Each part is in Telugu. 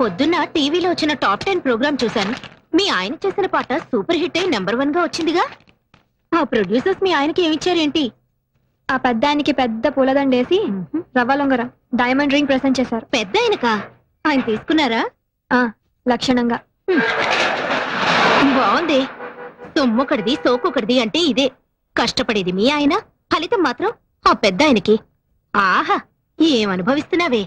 పొద్దున్న టీవీలో వచ్చిన టాప్ టెన్ ప్రోగ్రామ్ చూశాను. మీ ఆయన చేసిన పాట సూపర్ హిట్ అయి నెంబర్ వన్గా వచ్చిందిగా. ఆ ప్రొడ్యూసర్స్ మీ ఆయనకి ఏమిచ్చారేంటి ఆ పెద్ద ఆయనకి పెద్ద పూలదండేసి రవ్వ లొంగర డైమండ్ రింగ్ ప్రెసెంట్ చేశారు. పెద్ద ఆయనకా? ఆయన తీసుకున్నారా? ఆ లక్షణంగా. బాగుంది సొమ్మొకటిది సోకొకటిది అంటే ఇదే. కష్టపడేది మీ ఆయన ఫలితం మాత్రం ఆ పెద్ద ఆయనకి. ఆహా ఏం అనుభవిస్తున్నావే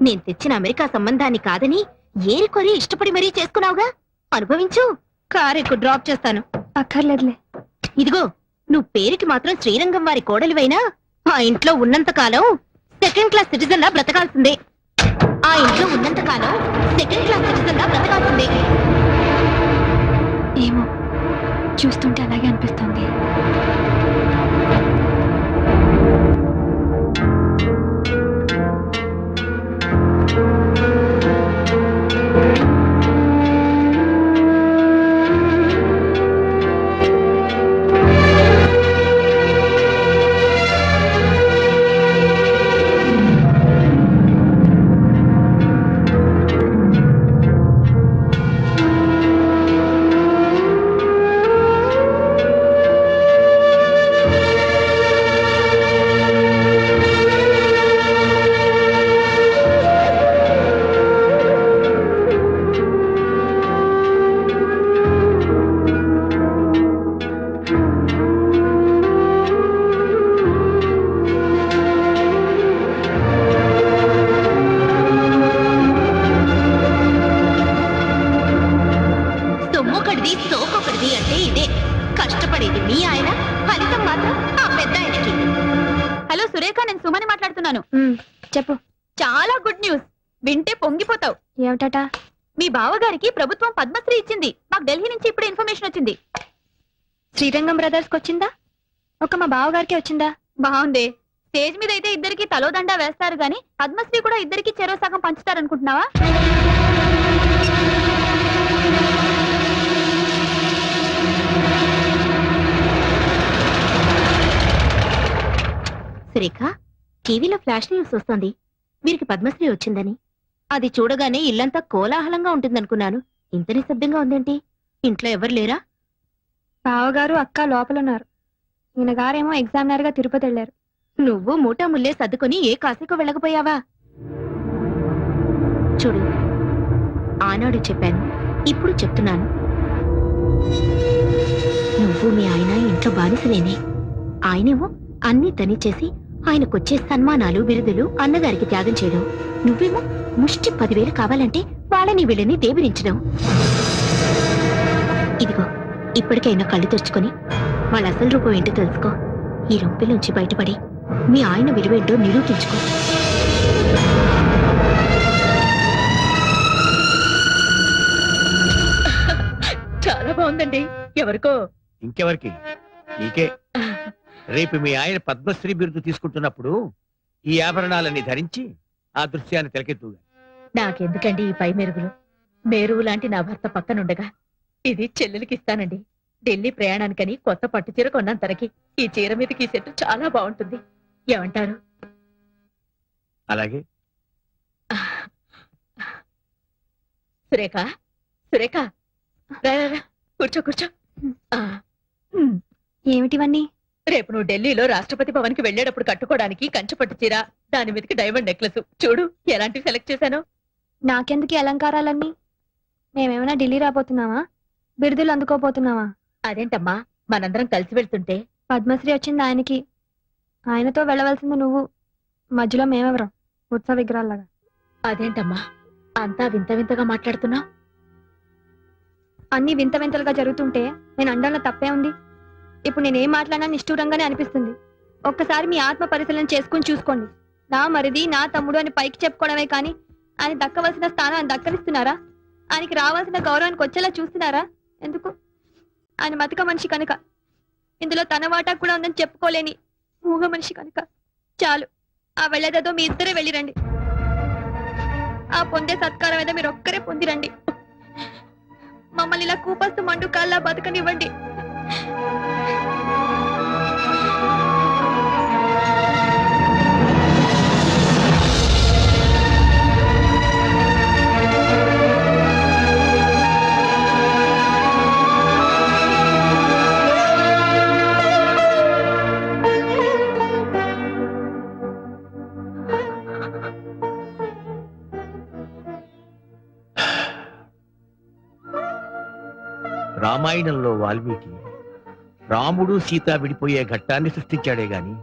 నేను తెచ్చిన అమెరికా సంబంధాన్ని కాదని ఏరి కొరి ఇష్టపడి మరీ చేసుకున్నావుగా? అనుభవించు. కారెక్కు డ్రాప్ చేస్తాను. అక్కర్లేదులే. ఇదిగో నువ్వు పేరుకి మాత్రం శ్రీరంగం వారి కోడలివైనా? ఆ ఇంట్లో ఉన్నంత కాలం సెకండ్ క్లాస్ సిటిజన్ లా బ్రతకాల్సిందే. ఆ ఇంట్లో ఉన్నంత కాలం సెకండ్ క్లాస్ సిటిజన్ లా బ్రతకాల్సిందే. ఏమో చూస్తుంటే అలాగే అనిపిస్తుంది. సొమ్మొకటిది సోకొకటిది అంటే ఇదే. కష్టపడేది మీ ఆయన ఫలితం మాత్రం ఆ పెద్ద ఆయనకి. హలో సురేఖ నేను సుమని మాట్లాడుతున్నాను. చెప్పు. చాలా గుడ్ న్యూస్. వింటే పొంగిపోతావు. ఏమిటట? మీ బావగారికి ప్రభుత్వం పద్మశ్రీ ఇచ్చింది. మాకు ఢిల్లీ నుంచి ఇప్పుడు ఇన్ఫర్మేషన్ వచ్చింది. శ్రీరంగం బ్రదర్స్కి వచ్చిందా? ఒక మా బావగారికి వచ్చిందా? బాగుంది స్టేజ్ మీద అయితే ఇద్దరికి తలోదండా వేస్తారు గాని పద్మశ్రీ కూడా ఇద్దరికి చెరో సగం పంచుతారనుకుంటున్నావా? సురేఖ టీవీలో ఫ్లాష్ న్యూస్ వస్తుంది. వీరికి పద్మశ్రీ వచ్చిందని. అది చూడగానే ఇల్లంతా కోలాహలంగా ఉంటుందనుకున్నాను. ఇంత నిశ్శబ్దంగా ఉందేంటి? ఇంట్లో ఎవరు లేరా? బావగారు అక్క లోపల ఉన్నారు ఈయన గారేమో ఎగ్జామినర్గా తిరుపతి వెళ్ళారు. నువ్వు మూటా ముల్లే సర్దుకొని ఏ కాశీకు వెళ్ళకపోయావా? చూడు ఆనాడు చెప్పాను ఇప్పుడు చెప్తున్నాను. నువ్వు మీ ఆయన ఇంట్లో బానిసలేనే. ఆయనేమో అన్ని తనిచేసి ఆయనకొచ్చే సన్మానాలు బిరుదులు అన్నగారికి త్యాగం చేయడం. నువ్వేమో ముష్టి పదివేలు కావాలంటే వాళ్ళని వీళ్ళని దేబిరించడం ఇదిగో ఇప్పటికైనా కళ్ళు తెరుచుకొని వాళ్ళ అసలు రూపం ఏంటో తెలుసుకో. ఈ రొంపిలోంచి బయటపడి మీ ఆయన విలువేంటో నిరూపించుకో. చాలా బాగుందండి. ఎవరికో? ఇంకెవరికి? నీకే. రేపు మీ ఆయన పద్మశ్రీ బిరుదు తీసుకుంటున్నప్పుడు ఈ ఆభరణాలన్నీ ధరించి ఆ దృశ్యాన్ని తిలకెత్తుగా నాకెందుకండి ఈ పై మెరుగులు? మేరువు లాంటి నా భర్త పక్కనుండగా ఇది చెల్లెలికి ఇస్తానండి. ఢిల్లీ ప్రయాణానికని కొత్త పట్టు చీర కొన్నాను తనకి. ఈ చీర మీదకి ఈ సెట్ చాలా బాగుంటుంది. ఏమంటారు? అలాగే. సురేఖ సురేఖ. రా, రా, రా. కూర్చో కూర్చో. ఆ. ఏమిటివన్నీ? రేపు నువ్వు ఢిల్లీలో రాష్ట్రపతి భవన్కి వెళ్ళేటప్పుడు కట్టుకోవడానికి కంచుపట్టు చీర దాని మీదకి డైమండ్ నెక్లెస్ చూడు ఎలాంటివి సెలెక్ట్ చేశాను. నాకెందుకు ఈ అలంకారాలన్నీ? మేమేమైనా ఢిల్లీ రాబోతున్నావా బిరుదులు అందుకోపోతున్నావా అదేంటమ్మా మనందరం కలిసి వెళ్తుంటే. పద్మశ్రీ వచ్చింది ఆయనకి. ఆయనతో వెళ్ళవలసింది నువ్వు. మధ్యలో మేమెవరం? ఉత్సవ విగ్రహాల్లాగా. అదేంటమ్మా అంతా వింత వింతగా మాట్లాడుతున్నావు? అన్ని వింత వింతలుగా జరుగుతుంటే నేను అండంలో తప్పే ఉంది? ఇప్పుడు నేనేం మాట్లాడినా నిష్ఠూరంగానే అనిపిస్తుంది. ఒక్కసారి మీ ఆత్మ పరిశీలన చేసుకుని చూసుకోండి. నా మరిది నా తమ్ముడు అని పైకి చెప్పుకోవడమే కానీ ఆయన దక్కవలసిన స్థానం ఆయన దక్కరిస్తున్నారా? ఆయనకి రావాల్సిన గౌరవానికి వచ్చేలా చూస్తున్నారా? ఎందుకు? ఆయన మతక మనిషి కనుక. ఇందులో తన వాటా కూడా ఉందని చెప్పుకోలేని మూగ మనిషి కనుక. చాలు. ఆ వెళ్ళేదేదో మీ ఇద్దరే వెళ్ళిరండి. ఆ పొందే సత్కారం ఏదో మీరు ఒక్కరే పొందిరండి. మమ్మల్ని ఇలా కూపస్తు మండు కాల్లా బతకనివ్వండి. రామాయణంలో వాల్మీకి రాముడు సీత విడిపోయే ఘట్టాన్ని సృష్టించాడే గాని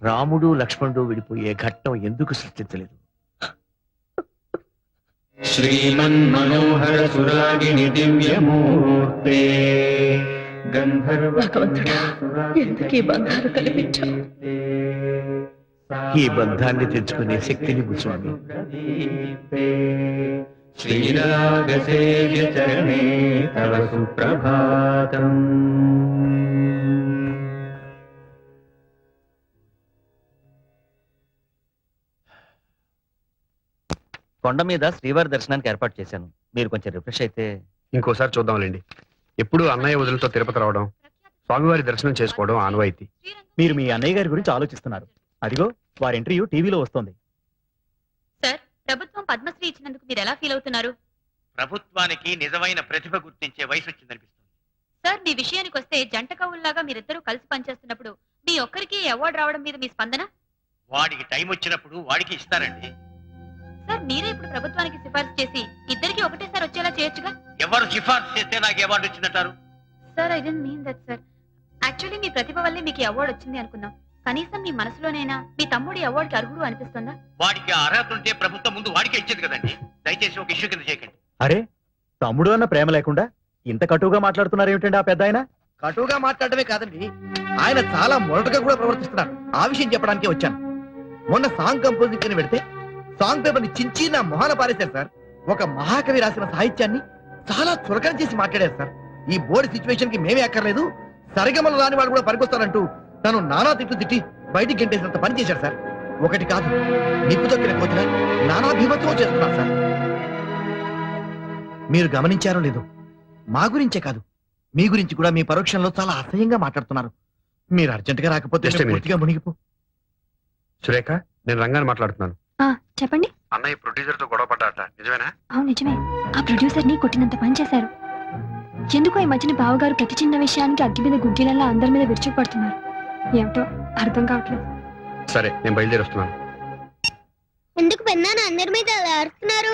రాముడు లక్ష్మణుడు విడిపోయే ఘట్టం ఎందుకు సృష్టించలేదు శ్రీమన్మనోహర సురాగిణి దివ్యమూర్తే ఈ బంధాలు కల్పించావు? ఈ బంధాన్ని తెచ్చుకునే శక్తిని స్వామి శ్రీరాగ సేవ్య చరణే తవ సుప్రభాతం. కొండ మీద శ్రీవారి దర్శనానికి ఏర్పాటు చేశాను. మీరు కొంచెం రిఫ్రెష్ అయితే ఇంకోసారి చూద్దాంలేండి. ఎప్పుడు అన్నయ్య వదులతో తిరుపతి రావడం స్వామివారి దర్శనం చేసుకోవడం ఆనవాయితీ. మీరు మీ అన్నయ్య గారి గురించి ఆలోచిస్తున్నారు. అదిగో వారి ఇంటర్వ్యూ టీవీలో వస్తోంది. ప్రభుత్వం పద్మశ్రీ ఇచ్చినందుకు మీరు ఎలా ఫీల్ అవుతున్నారు? ప్రభుత్వానికి నిజమైన ప్రతిభ గుర్తించే వయసు వచ్చిందనిపిస్తుంది. సార్ మీ విషయానికి వస్తే జంట కవుల్లాగా మీరిద్దరూ కలిసి పనిచేస్తున్నప్పుడు మీ ఒక్కరికి అవార్డు రావడం మీద మీ స్పందన? వాడికి టైం వచ్చినప్పుడు వాడికి ఇస్తారండి. సార్ మీరే ఇప్పుడు ప్రభుత్వానికి సిఫార్సు చేసి ఇద్దరికి ఒకటేసారి వచ్చేలా చేయొచ్చుగా? ఎవరు సిఫార్సు చేస్తే నాకు award వచ్చిందంటారు? Sir I didn't mean that sir actually మీ ప్రతిభ వల్లే మీకు అవార్డు వచ్చింది అనుకుందాం కనీసం మీ మనసులోనైనా మీ తమ్ముడి అవార్డుకి అర్హుడు అనిపిస్తుందా? వాడికి ఆ అర్హత ఉంటే ప్రభుత్వం ముందు వాడికే ఇచ్చేది కదండి. దయచేసి ఒక ఇష్యూ కింద చేయకండి. అరే తమ్ముడు అన్న ప్రేమ లేకుండా ఇంత కటువుగా మాట్లాడుతున్నారు ఏమిటండి ఆ పెద్ద ఆయన? కటువుగా మాట్లాడమే కాదండి. ఆయన చాలా మొరటుగా కూడా ప్రవర్తిస్తున్నారు ఆ విషయం చెప్పడానికే వచ్చాను. మొన్న సాంగ్ కంపోజింగ్ అని పెడితే సాంగ్ పేపర్ని చించి నా మొహాన పారేశారు సార్. ఒక మహాకవి రాసిన సాహిత్యాన్ని చాలా చురకన చేసి మాట్లాడారు సార్. ఈ బోర్డు సిచ్యువేషన్కి మేమే అక్కర్లేదు. సరిగమలు రాని వాడు కూడా పనికొస్తారంటూ తను నానా తిట్లు తిట్టి బయటికి గంటేసినంత పని చేశారు సార్. ఒకటి కాదు నిప్పు తొక్కిన కోతిన నానా భీమత్వం చేస్తున్నారు సార్. మీరు గమనించారో లేదో మా గురించే కాదు మీ గురించి కూడా మీ పరోక్షంలో చాలా అసహ్యంగా మాట్లాడుతున్నారు. మీరు అర్జెంట్గా రాకపోతే Just a మేము minute. పూర్తిగా మునిగిపో సురేఖ నేను రంగాన్ని మాట్లాడుతున్నాను. ఆ, చెప్పండి. అన్నయ్య ప్రొడ్యూసర్తో గొడవ పడ్డాట నిజమేనా? అవును నిజమే. ఆ ప్రొడ్యూసర్ని కొట్టినంత పని చేశారు. ఎందుకో ఈ మధ్యన బావగారు ప్రతి చిన్న విషయానికి అగ్గి మీద గుడ్డిలల్లా అందరి మీద విరుచుకుపడుతున్నారు. ఏమిటో అర్థం కావట్లేదు. సరే నేను బయలుదేరి వస్తున్నాను ఎందుకు పెన్నాను? అందరి మీద అలా అరుస్తున్నారు?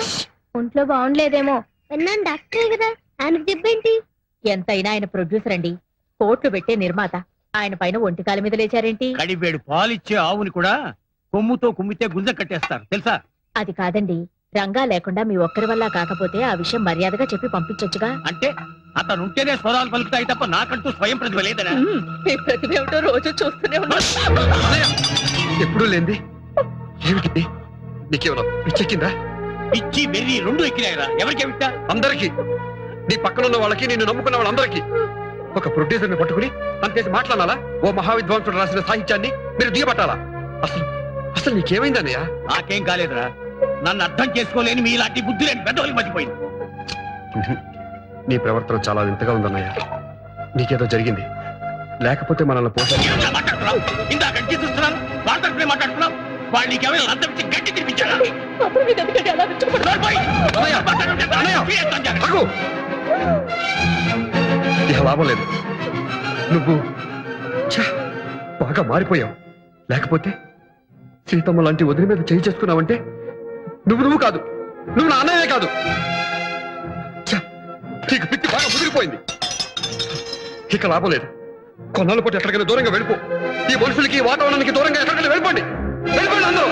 ఒంట్లో బాగుండలేదేమో. పెన్నాను డాక్టరే కదా. ఆయనకు చెప్పేంటి ఎంతైనా ఆయన ప్రొడ్యూసర్ అండి. కోట్లు పెట్టే నిర్మాత. ఆయన పైన ఒంటికాల మీద లేచారేంటి? కడివేడు పాలిచ్చే ఆవుని కూడా కొమ్ముతో కుమ్మితే గుంజ కట్టేస్తారు. తెలుసా? అది కాదండి. రంగా లేకుండా మీ ఒక్కరి వల్ల కాకపోతే ఆ విషయం మర్యాదగా చెప్పి పంపించొచ్చుగా? అంటే అతను ఉంటేనే స్వరాలు పలుకుతాయి తప్ప నాకంటూ స్వయం ప్రతిభ లేదనా? మీ ప్రతిభ ఏమిటో రోజు చూస్తూనే ఎప్పుడూ లేంది ఏమిటి నీకేమన్నా పిచ్చెక్కిందా పిచ్చి వెర్రి రెండు ఎక్కినాయిరా. ఎవరికి విట్టా అందరికి. నీ పక్కన ఉన్న వాళ్ళకి నేను నమ్ముకున్న వాళ్ళందరికీ. ఒక ప్రొడ్యూసర్ని పట్టుకుని అంతేసి మాట్లాడాలా? ఓ మహావిద్వాంసుడు రాసిన సాహిత్యాన్ని మీరు దిగబట్టాలా? అసలు అసలు నీకేమైందన్నయ్య? నాకేం కాలేదురా. నన్ను అర్థం చేసుకోలేని మీ ఇలాంటి బుద్ధి లేని పెద్దవాళ్ళకి మర్చిపోయింది. నీ ప్రవర్తన చాలా వింతగా ఉందన్నయ్య. నీకేదో జరిగింది. లేకపోతే మనల్ని మాట్లాడుతున్నావు? ఇందాక గట్టి చూస్తున్నాను మాట్లాడుతున్నావు. వాళ్ళు నీకేమైనా లంచం ఇచ్చి గట్టి తినిపించారా! ఇక లాభం లేదు. నువ్వు ఛ, బాగా మారిపోయావు. లేకపోతే సీతమ్మ లాంటి వదిలి మీద చేయి చేసుకున్నావంటే నువ్వు నువ్వు కాదు. నువ్వు నా అన్నయ్యే కాదు. నీకు పిచ్చి బాగా ముదిరిపోయింది. ఇక లాభం లేదు. కొన్నాళ్ళ పాటు ఎక్కడికైనా దూరంగా వెళ్ళిపో. ఈ మనుషులకి వాతావరణానికి దూరంగా ఎక్కడికైనా వెళ్ళిపోండి. వెళ్ళిపోండి అందరూ.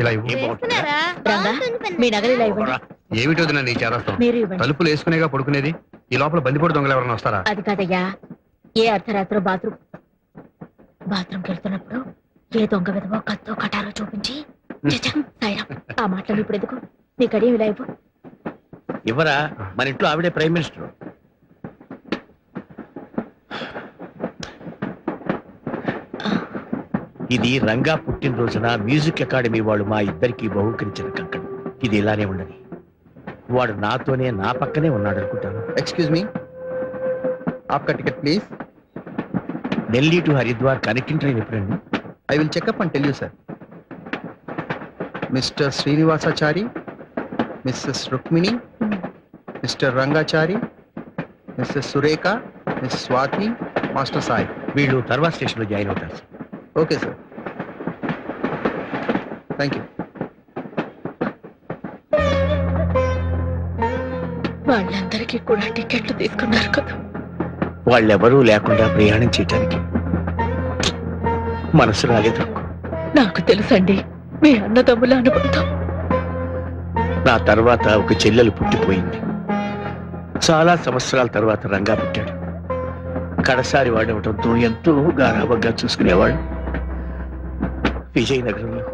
ఇలా ఇవ్వు. ఏం బాగుంటుందా? రంగా మీ నగలు ఇలా ఇవ్వండి. ఏమిటో వదినా నీ చేరస్తాం? మీరు ఇవ్వండి. తలుపులు వేసుకునేగా పడుకునేది? ఈ లోపల బందిపోటు దొంగలు ఎవరైనా వస్తారా? అది కాదయ్యా. ఏ అర్ధరాత్రో బాత్రూమ్ బాత్రూమ్కి వెళ్తున్నప్పుడు ఏ దొంగ విధవో కత్తో కటారో చూపించి చచ్చ, సాయిరాం ఆ మాటలు ఇప్పుడు ఎందుకు? నీ కడియం ఇలా ఇవ్వు. ఇవ్వరా? మన ఇంట్లో ఆవిడే ప్రైమ్ మినిస్టర్. ఇది రంగా పుట్టినరోజున మ్యూజిక్ అకాడమీ వాళ్ళు మా ఇద్దరికి బహుకరించిన కంకణం. ఇది ఇలానే ఉండని. వాడు నాతోనే నా పక్కనే ఉన్నాడు అనుకుంటాను. Excuse me ఆప్కా ticket please Delhi to Haridwar connecting train ఎప్పుడండి? I will checkup and tell you sir mister Srinivasachari missus Rukmini mister Rangachari missus Surekha miss Swathi master Sai వీళ్ళు తర్వాత స్టేషన్లో జాయిన్ అవుతారు sir. Okay sir thank you వాళ్ళందరికీ కూడా టికెట్లు తీసుకున్నారు కదా. వాళ్ళెవరూ లేకుండా ప్రయాణం చేయటానికి మనసు రాలేదు నాకు. తెలుసండి మీ అన్నదమ్ముల అనుబంధం. నా తర్వాత ఒక చెల్లెలు పుట్టిపోయింది. చాలా సంవత్సరాల తర్వాత రంగా పుట్టాడు. కడసారి వాడవటంతో ఎంతో గారాబంగా చూసుకునేవాడు విజయనగరంలో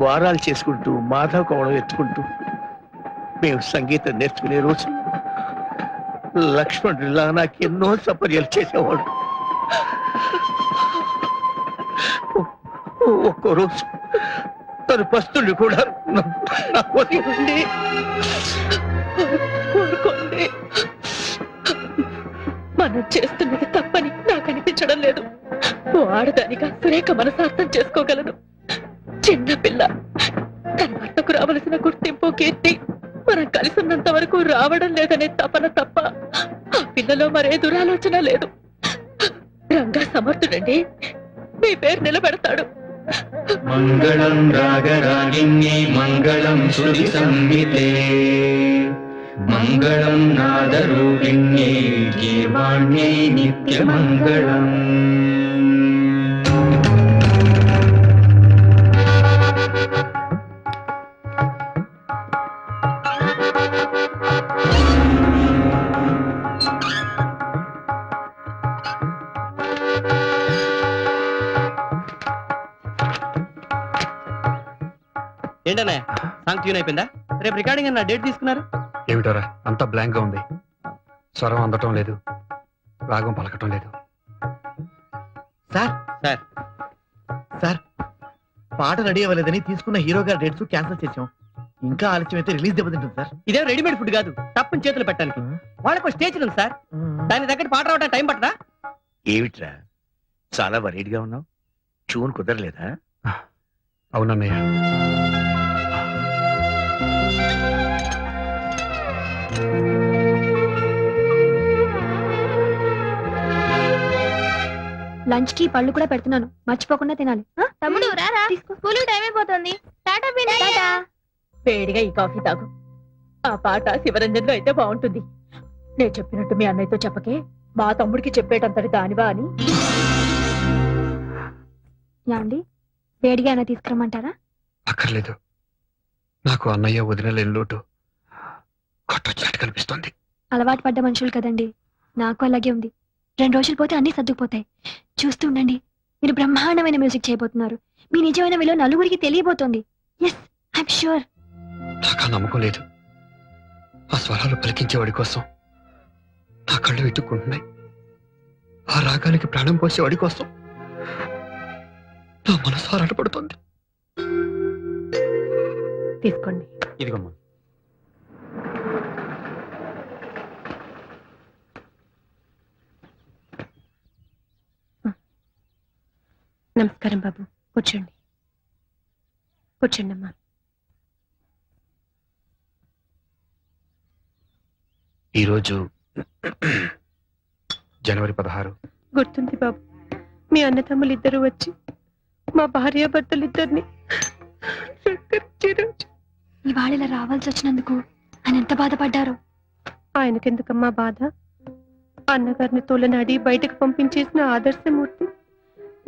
వారాలు చేసుకుంటూ మాధవ కోణం ఎత్తుకుంటూ మేము సంగీతం నేర్చుకునే రోజు లక్ష్మణుడిలా నాకు ఎన్నో సపర్యలు చేసేవాడు. ఒక్కో రోజు తను పస్తుడు కూడా నా- నా మనం చేస్తున్నది తప్పని నాకు అనిపించడం లేదు. ఆడదానిగా సురేఖ మనసార్థం చేసుకోగలను. చిన్న పిల్ల తన భర్తకు రావలసిన గుర్తింపు కీర్తి మనం కలిసినంత వరకు రావడం లేదనే తపన తప్ప ఆ పిల్లలో మరే దురాలోచన లేదు. రంగా సమర్థుడండి మీ పేరు నిలబెడతాడు. మంగళం రాగరాగిణి మంగళం శృతి సంహితే. మంగళం నాదరూపిణ్యై గీర్వాణ్యై నిత్యమంగళం ఏంటనే? సాంగ్ ట్యూన్ అయిపోయిందా? రేపు రికార్డింగ్ అన్న డేట్ తీసుకున్నారు? ఏమిటోరా అంతా బ్లాంక్గా ఉంది. స్వరం అందటం లేదు. రాగం పలకటం లేదు. Sir sir. సార్ పాట రెడీ అవ్వలేదని తీసుకున్న హీరో గారి డేట్స్ క్యాన్సిల్ చేసాం ఇంకా ఆలస్యం అయితే రిలీజ్ దెబ్బతింటుంది సార్. ఇదే రెడీమేడ్ ఫుడ్ కాదు. తప్పని చేతులు పెట్టడానికి. వాళ్ళకు స్టేజ్ ఉంది సార్. దాని దగ్గర పాట రావడానికి టైం పట్టదా? ఏమిట్రా? చాలా వరీడ్గా ఉన్నావు. చూన్ కుదరలేదా? అవునన్నయ్య. లంచ్కి పళ్ళు కూడా పెడుతున్నాను. మర్చిపోకుండా తినాలి. ఆ? తమ్ముడు రారా. స్కూల్ టైం అయిపోతుంది. టాటా పిన్ని. వేడిగా ఈ కాఫీ తాగు. ఆ పాట శివరంజన్లో అయితే బాగుంటుంది. నేను చెప్పినట్టు మీ అన్నయ్యతో చెప్పకే మా తమ్ముడికి చెప్పేటంతటి దానివా అని. యాండి వేడిగా అయినా తీసుకురమ్మంటారా? అక్కర్లేదు. నాకు అన్నయ్య వదినలేని లోటు. కొట్టొచ్చినట్టు కనిపిస్తోంది. అలవాటు పడ్డ మనుషులు కదండి. నాకు అలాగే ఉంది. రెండు రోజులు పోతే అన్ని సర్దుకుపోతాయి. చూస్తూ ఉండండి. మీరు బ్రహ్మాండమైన మ్యూజిక్ చేయబోతున్నారు. మీ నిజమైన విలువ నలుగురికి తెలియబోతోంది. ఎస్ ఐఎమ్ షూర్ నాకు ఆ నమ్మకం లేదు. ఆ స్వరాలు పలికించేవాడి కోసం నా కళ్ళు వెతుక్కుంటున్నాయి. ఆ రాగానికి ప్రాణం పోసేవాడి కోసం నా మనసు ఆరాటపడుతోంది. తీసుకోండి. ఇదిగమ్మా నమస్కారం బాబు. కూర్చోండి. కూర్చోండి అమ్మా ఈరోజు జనవరి పదహారు. గుర్తుంది బాబు. మీ అన్నతమ్ములు ఇద్దరు వచ్చి మా భార్యాభర్తలిద్దరిని ఇవాళ ఇలా రావాల్సి వచ్చినందుకు ఆయన ఎంత బాధపడ్డారో? ఆయనకెందుకమ్మా బాధ? అన్నగారిని తోలనాడి బయటకు పంపించేసిన ఆదర్శమూర్తి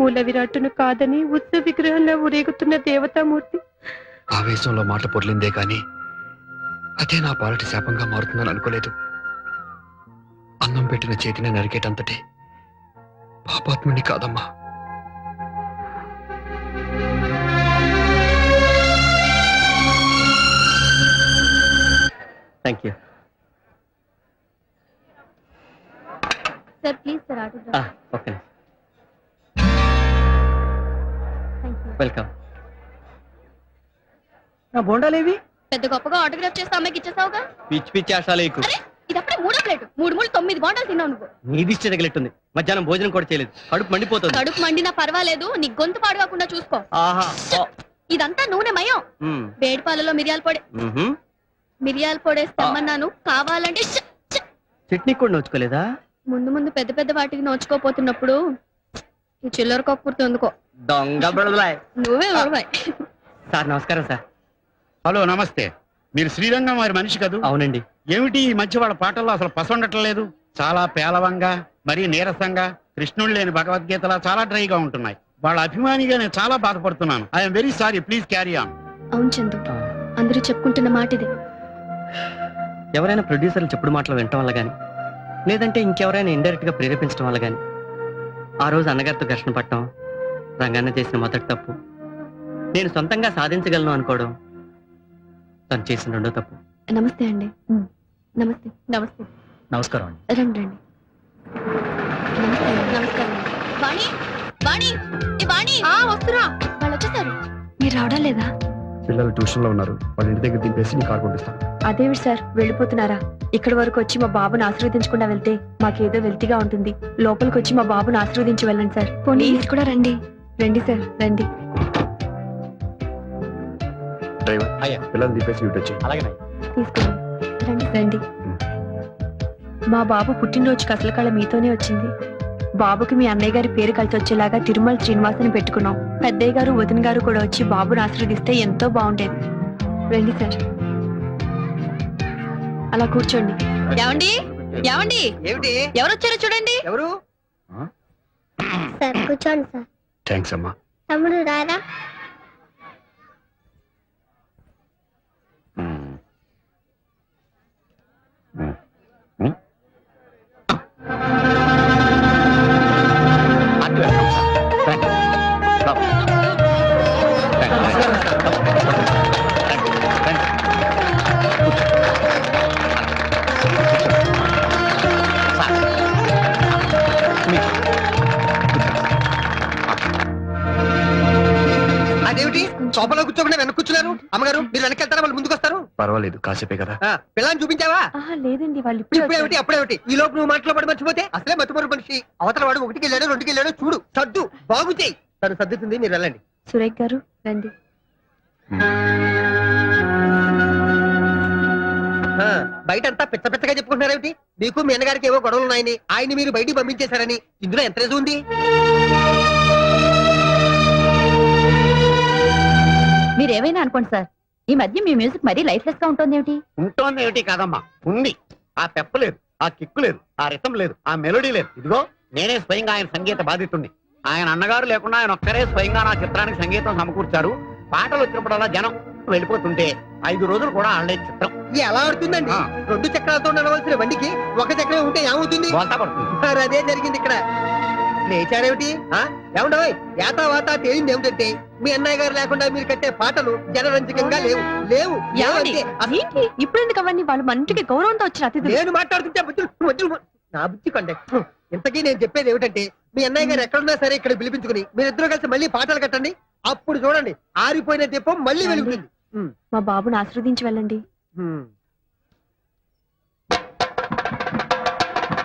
మూల విరాట్టును కాదని ఉత్సవ విగ్రహంలో ఊరేగుతున్న దేవతామూర్తి. ఆవేశంలో మాట పొర్లిందే కాని అదే నా పాలటి శాపంగా మారుతుందని అనుకోలేదు. అన్నం పెట్టిన చేతిని నరికేటంతటి పాపాత్ముని కాదమ్మా. Thank you sir please sir thank welcome నా బోండాలేవి పెద్ద గొప్పగా ఆటోగ్రాఫ్ చేస్తే అమ్మాయికి ఇచ్చేసావుగా? పిచ్చి పిచ్చి ఆశాలేకు అరే ఇది అప్పుడే మూడో ప్లేట్. మూడు మూడు తొమ్మిది బాండాలు తిన్నావు నువ్వు. నీ దిష్టి తగిలిట్టుంది మధ్యాహ్నం భోజనం కూడా చేయలేదు. కడుపు మండిపోతుంది. కడుపు మండినా పర్వాలేదు నీ గొంతు పాడుకోకుండా చూసుకో. ఆహా ఓ. ఇదంతా నూనె మయం. మ్మ్. వేడి పాలలో మిరియాల పొడి. మిరియాల పొడేసి తెమ్మన్నాను కావాలంటే! చట్నీ కూడా నోచుకోలేదా? ముందు ముందు పెద్ద పెద్ద వాటికి నోచుకోపోతున్నప్పుడు చిల్లర కక్కుర్తి ఎందుకో? దొంగ బుడదలాయ్ నువ్వే ఉడవాయి సార్ నమస్కారం సార్. హలో నమస్తే. మీరు శ్రీరంగం వారి మనిషి కదూ? అవునండి. ఏమిటి ఈ మధ్య వాళ్ళ పాటల్లో అసలు పసండటం లేదు చాలా పేలవంగా మరీ నీరసంగా కృష్ణుడు లేని భగవద్గీతలా చాలా డ్రైగా ఉంటున్నాయి. వాళ్ళ అభిమానిగా నేను చాలా బాధపడుతున్నాను. I'm very sorry please carry on అవును చందు. అందరూ చెప్పుకుంటున్న మాట ఇది ఎవరైనా ప్రొడ్యూసర్లు చెప్పుడు మాటలు వినటం వల్ల గాని లేదంటే ఇంకెవరైనా ఇండైరెక్ట్గా ప్రేరేపించడం వల్ల గాని ఆ రోజు అన్నగారితో ఘర్షణ పట్టడం రంగన్న చేసిన మొదటి తప్పు. నేను సొంతంగా సాధించగలను అనుకోవడం తను చేసిన రెండో తప్పు. నమస్తే అండి. నమస్తే. నమస్తే. నమస్కారం అండి. రండి రండి. నమస్తే. నమస్కారం వాణి వాణి వాణి. ఆ వస్తురా. వాళ్ళు వచ్చేసారు. మీరు రావడం లేదా? పిల్లలు ట్యూషన్లో ఉన్నారు. వాళ్ళ ఇంటి దగ్గర దింపేసి నీ కార్ పంపిస్తాను అదేవి సార్? వెళ్ళిపోతున్నారా? ఇక్కడి వరకు వచ్చి మా బాబుని ఆశీర్వదించకుండా వెళ్తే మాకేదో వెల్తిగా ఉంటుంది. లోపలికి వచ్చి మా బాబుని ఆశీర్వదించి వెళ్ళండి సార్. పోనీ మీరు కూడా రండి. రండి సార్ రండి. డ్రైవర్ అయ్యా. పిల్లలు దింపేసి ఇటు వచ్చి అలాగే తీసుకోండి. రండి రండి. మా బాబు పుట్టినరోజుకి అసలు కళ మీతోనే వచ్చింది. బాబుకి మీ అన్నయ్య గారి పేరు కలిసి వచ్చేలాగా తిరుమల శ్రీనివాసని పెట్టుకున్నాం. పెద్దయ్య గారు వదిన గారు కూడా వచ్చి బాబుని ఆశీర్వదిస్తే ఎంతో బాగుండేది. రండి సార్. అలా కూర్చోండి. ఏమండి? ఏమండి? ఏమిటి? ఎవరు వచ్చారో చూడండి. ఎవరు? సార్ కూర్చోండి సార్. థ్యాంక్స్ అమ్మా. తమ్ముడు రారా? కాసేపే కదా. ఆ, పిల్లని చూపించావా? ఆహా, లేదండి వాళ్ళు ఇప్పుడే వచ్చారు. అప్పుడేమిటి ఈ లోపు నువ్వు మాటలో పడి మర్చిపోతే అసలే మర్చిపోరు మనిషి. అవతల వాడు ఒకటికి వెళ్ళాడు రెండుకి వెళ్ళాడు చూడు. సర్దు బాగు చేయి. తను సర్దుతుంది మీరు వెళ్ళండి. సురేఖ్ గారు రండి. ఆ, బయట అంతా పిచ్చ పిచ్చగా చెప్పుకుంటున్నారేమిటి మీకు మీ అన్నగారికి ఏవో గొడవలు ఉన్నాయని ఆయన్ని మీరు బయటికి పంపించేశారని. ఇందులో ఎంత రేజు ఉంది? మీరేమైనా అనుకోండి సార్ ఈ మధ్య మీ మ్యూజిక్ మరీ లైఫ్లెస్గా ఉంటుంది ఏమిటి ఉంటోంది ఏమిటి కాదమ్మా. ఉంది. ఆ పెప్ప లేదు ఆ కిక్కు లేదు ఆ రితం లేదు ఆ మెలోడీ లేదు. ఇదిగో నేనే స్వయంగా ఆయన సంగీత బాధితుణ్ణి. ఆయన అన్నగారు లేకుండా ఆయన ఒక్కరే స్వయంగా నా చిత్రానికి సంగీతం సమకూర్చారు. పాటలు వచ్చినప్పుడల్లా జనం వెళ్ళిపోతుంటే ఐదు రోజులు కూడా ఆడలేదు చిత్రం. ఇది ఎలా ఆడుతుందండి. రెండు చక్రాలతో నడవలసిన బండికి ఒక చక్రం ఉంటే ఏమవుతుంది? అదే జరిగింది ఇక్కడ. లేచారేమిటి? ఆ? ఏమండోయ్ యాతా వాత తేలింది ఏమిటంటే మీ అన్నయ్య గారు లేకుండా మీరు కట్టే పాటలు జనరంజకంగా లేవు. లేవు. ఏమండి? ఇప్పుడు ఎందుకు అవన్నీ? వాళ్ళు మంటికి గౌరవంతో వచ్చిన అతిథులు. నేను మాట్లాడుతుంటే బుద్ధులు నా బుద్ధి కండే. ఇంతకీ నేను చెప్పేది ఏమిటంటే మీ అన్నయ్య గారు ఎక్కడున్నా సరే ఇక్కడ పిలిపించుకుని మీరిద్దరూ కలిసి మళ్ళీ పాటలు కట్టండి. అప్పుడు చూడండి ఆరిపోయిన దీపం మళ్ళీ వెలుగుతుంది. మా బాబుని ఆశీర్వదించి వెళ్ళండి.